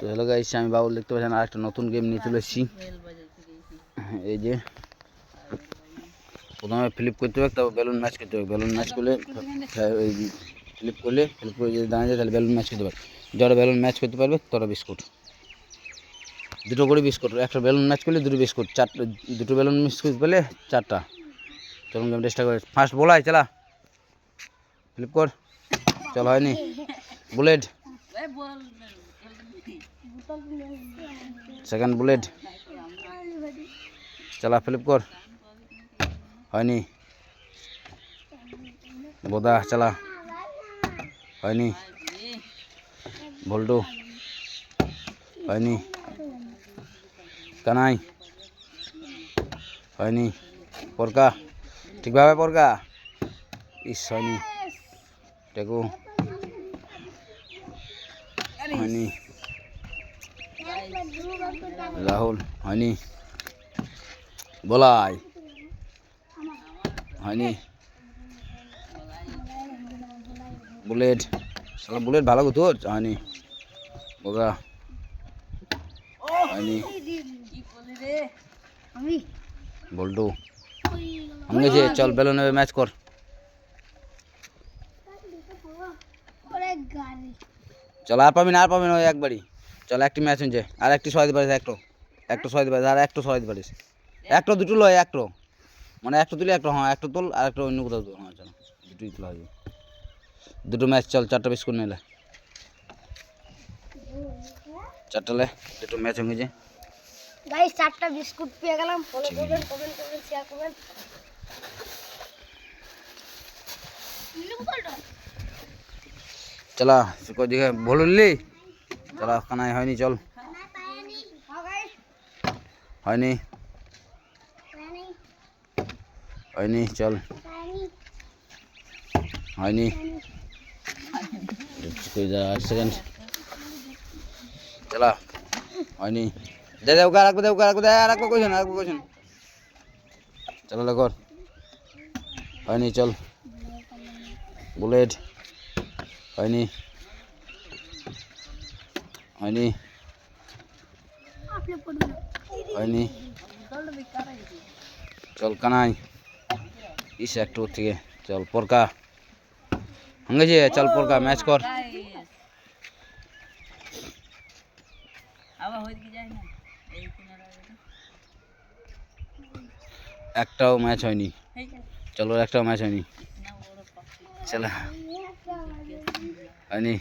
তো hello guys আমি বাবুল দেখতে পাচ্ছেন আর একটা নতুন গেম নিয়ে চলে এসেছি। এই যে প্রথমে ফ্লিপ করতে হবে তারপর বেলুন ম্যাচ করতে হবে। বেলুন ম্যাচ করলে ফ্লিপ করলে ফ্লিপ করে যদি দাঁড়িয়ে যায় তাহলে বেলুন ম্যাচ করতে পারবে। যারা বেলুন ম্যাচ করতে পারবে তারা বিস্কুট দুটো করে বিস্কুট একটা বেলুন ম্যাচ করলে দুটো বিস্কুট চারটা দুটো বেলুন মিস করতে পারলে চারটা। চলুন গেম চেষ্টা করে। ফার্স্ট বলাই চালা। ফ্লিপ কর। চল হয়নি। বুলেট সেকেন্ড বুলেট চালা ফ্লিপ কর হয়নি। বোদা চালা হয়নি। ভল্টু হয়নি। কানাই। হয়নি। পরকা। ঠিকভাবে পরকা। ইস, হয়নি। টেকু। হয়নি। রাহুল, হয়নি। বলাই। হয়নি। বুলেট। শালা বুলেট ভালো তো তোর? হয়নি। বোগা হয়নি। বল্টু। আমি গেছে চল বেলুন ম্যাচ কর। চল আর পাবি না, আর পাবি না ওই একবারই। চল একটি ম্যাচ হচ্ছে আর একটি সরাইতে পারিস একটো একটা সরাইতে পারিস আর একটু সরাইতে পারিস একটা দুটো লয় একটো। মানে একটা তুলে একটা হ্যাঁ একটা তোল আর একটা অন্য কোথাও তোল হ্যাঁ চল। দুটোই তোলা হবে দুটো ম্যাচ চল চারটা বিস্কুট নিলে চারটা লে দুটো ম্যাচ হয়ে গেছে। গাইস চারটা বিস্কুট পেয়ে গেলাম। ফলো করবেন কমেন্ট করবেন শেয়ার করবেন চলা কই দিকে বললি চলা কানাই হয়নি চল। হয়নি? হয়নি। চল। হয়নি। আট সেকেন্ড চলা। হয়নি। দে দে ওকে রাখব দে ওকে রাখব দে রাখব আর রাখব কইছেন চলো লে কর। হয়নি চল। বুলেট। হয়নি। হয়নি। হয়নি। চল কানাই। ইস একটু থেকে। চল পরকা। হঙ্গেছে চল পরকা ম্যাচ কর। একটাও ম্যাচ হয়নি। চলো একটাও ম্যাচ হয়নি। চলো। হয়নি।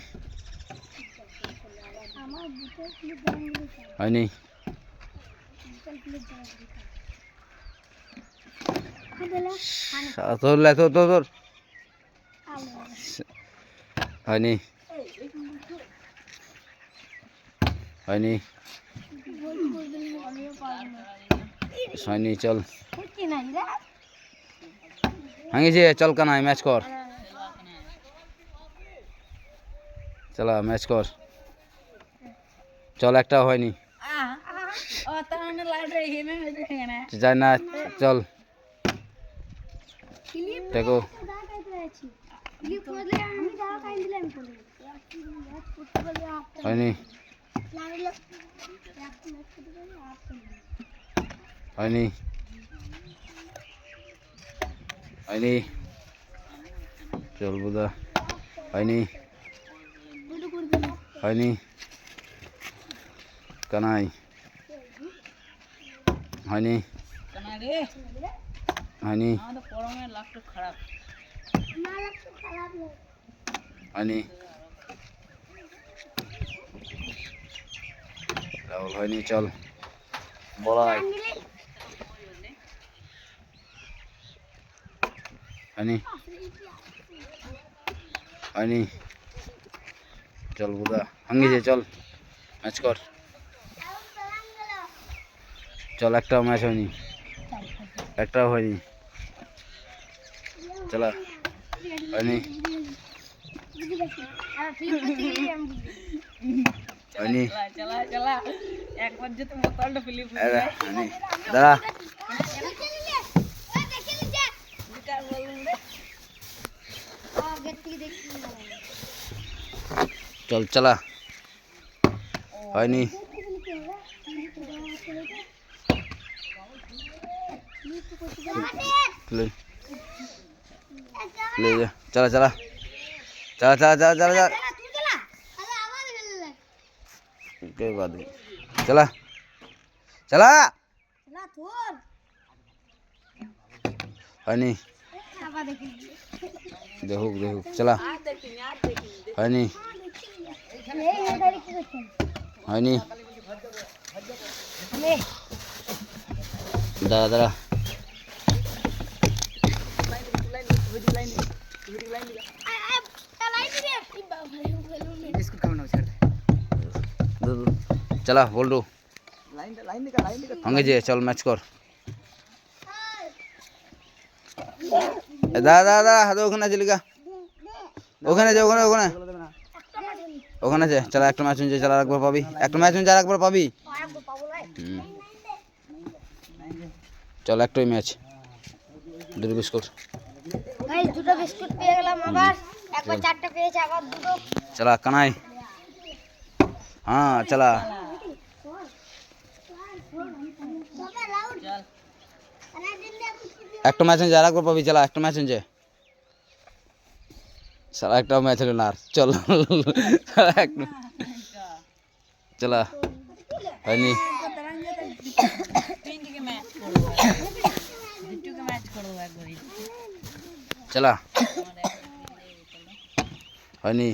হয়নি। তোর তোর হয়নি। হয়নি। হয়নি, চল। ভাঙিছে, চল কানাই ম্যাচ কর। চলা, ম্যাচ কর। চল একটাও হয়নি। যাই না চল দেখো হয়নি হয়নি হয়নি চল বোধা হয়নি হয়নি কানাই হয়নি। হয়নি। হয়নি। রাহুল হয়নি চল। বলাই। হয়নি। হয়নি। চল বুদা ভাঙিছে চল। ম্যাচ কর। চল একটাও ম্যাচ হয়নি। একটাও হয়নি। চলা হয়নি। হয়নি। আরে, হয়নি। দাঁড়া। চল চালা। হয়নি। ले। ले चला चला। चला चला चला चला चला। बात चला। चला। हनी। देखो देखो। चला। हनी। हनी। दादा दादा। चला बोल दो हंगे जे चल मैच कर দাদা দাদা হাতে ওখানে আছে লিখা ওখানে যে ওখানে ওখানে ওখানে আছে চলা একটা ম্যাচ হচ্ছে চালা একবার পাবি একটা ম্যাচ হচ্ছে আর একবার পাবি হুম। চল একটাই ম্যাচ দুটো বিস্কুট গাইস দুটো বিস্কুট পেয়ে গেলাম আবার। একবার চারটা পেয়েছে আবার দুটো। চলা কানাই। হ্যাঁ চলা। একটা ম্যাচ আর একবার পাবি চলা একটা একটা হলো আর চল। চলা। হয়নি। চলা হয়নি?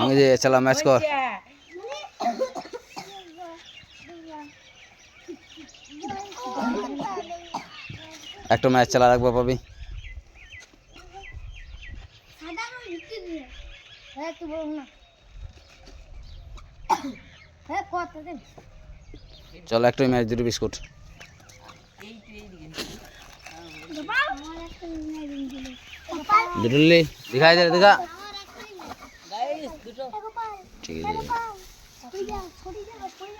আমি যে চলা ম্যাচ কর। একটা ম্যাচ চালা রাখব পাবি হ্যাঁ চল একটাই ম্যাচ দুটো বিস্কুট। দুটো নিলি দিখা যায় দেখা। ঠিক আছে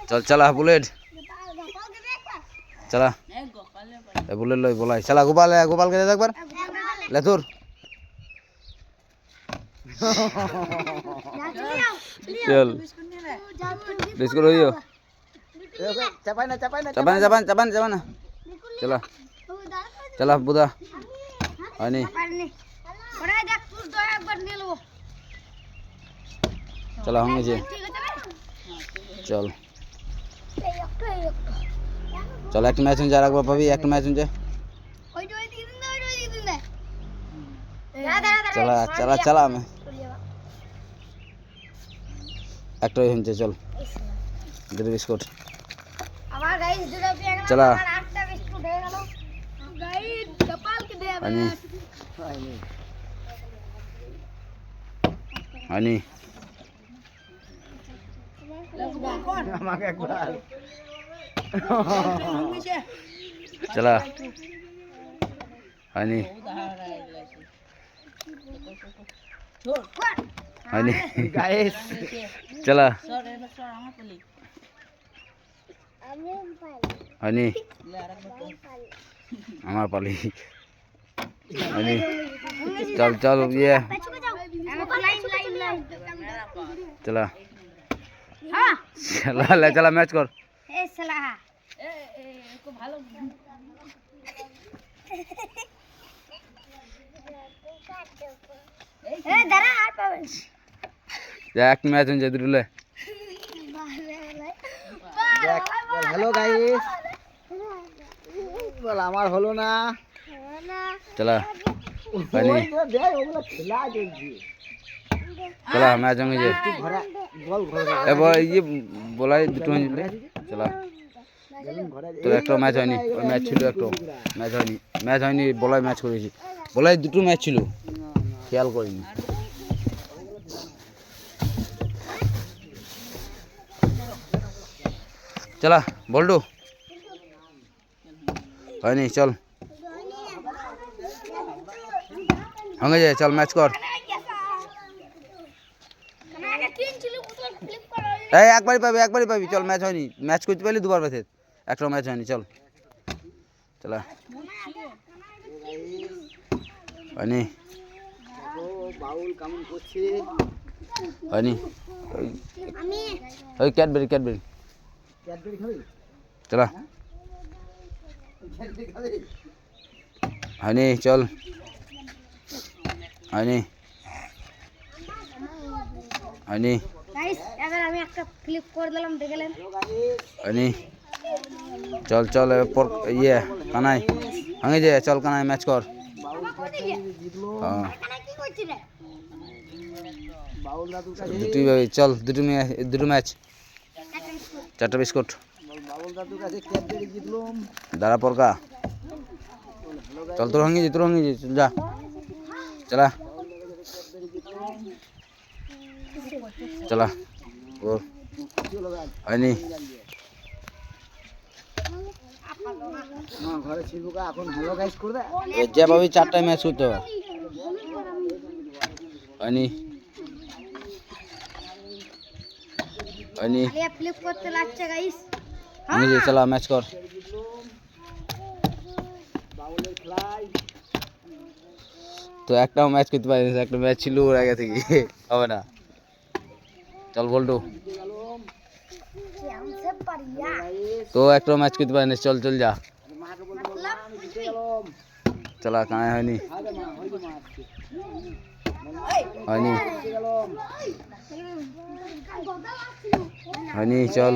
চল চলা বুলেট। চলা। বুলেট লই বলাই। চলা গোপাল গোপালকে দে একবার। লেথুর চল। বিস্কুট হইও চাপান না ওরাই দেখ তুই দয়া একবার নিয়ে নেব চলা। হয়ে গেছে ঠিক আছে না চল এই একটা এই একটা চল একটা ম্যাচ হচ্ছে আর একবার পাবি একটা ম্যাচ হচ্ছে ওইটা ওই দিকে দিন দে ওইটা ওই দিকে দিন দে দাঁড়া দাঁড়া চলা চলা চলা আমি একটা হচ্ছে চল দুটো বিস্কুট আমার গাইস দুটো পেয়ে গেল চলা। আমার আটটা বিস্কুট হয়ে গেল গাইস কপালকে দে হয়নি হয়নি চলা হয়নি হয়নি চলা হয়নি আমার পালি হয়নি চল চল লাইন লাইন লাইন চলা চলা ম্যাচ কর এ সালা এ দাঁড়া আর পাবেন যা এক ম্যাচ হচ্ছে দুটো লে হ্যালো গাইস বল আমার হলো না চলা ম্যাচ হয়ে যে ঘরে বল এবার ইয়ে বলাই দুটো যেত চলা তোর একটা ম্যাচ হয়নি ওই ম্যাচ ছিল একটা ম্যাচ হয়নি ম্যাচ হয়নি বলাই ম্যাচ করেছি বলাই দুটো ম্যাচ ছিল খেয়াল করিনি চলা বল্টু হয়নি চল হয়ে যায় চল ম্যাচ কর এই একবারই পাবি একবারই পাবি চল ম্যাচ হয়নি ম্যাচ করতে পারলি দুবার বেঁচে একটা ম্যাচ হয়নি চল চলা হয়নি ও বাউল কেমন করছে হয়নি ওই আমি ওই ক্যাডবেরি ক্যাডবেরি ক্যাডবেরি খাবি চলা ক্যাডবেরি খাবি হয়নি চল হয়নি গাইস এবার আমি একটা ফ্লিপ করে দিলাম দেখলেন? হয়নি চল চল পর ইয়ে কানাই। ভাঙে যে চল কানাই ম্যাচ কর। হ্যাঁ। দুটি চল দুটো দুটো ম্যাচ চারটা বিস্কুট। দাঁড়া পরকা। চল তোর ভাঙে যে তোর ভাঙে যে যা। হ্যালো গাইস করবে এ যে ভাবি চারটা ম্যাচ করতে হবে। লাগছে গাইস ভাঙে যে চলা ম্যাচ কর। তো একটাও ম্যাচ করতে পারিনি একটা ম্যাচ ছিল ওর আগে থেকে হবে না চল বলটু তো একটাও ম্যাচ করতে পারিনি চল চল যা চলা কানায় হয়নি হয়নি হয়নি চল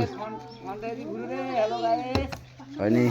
হয়নি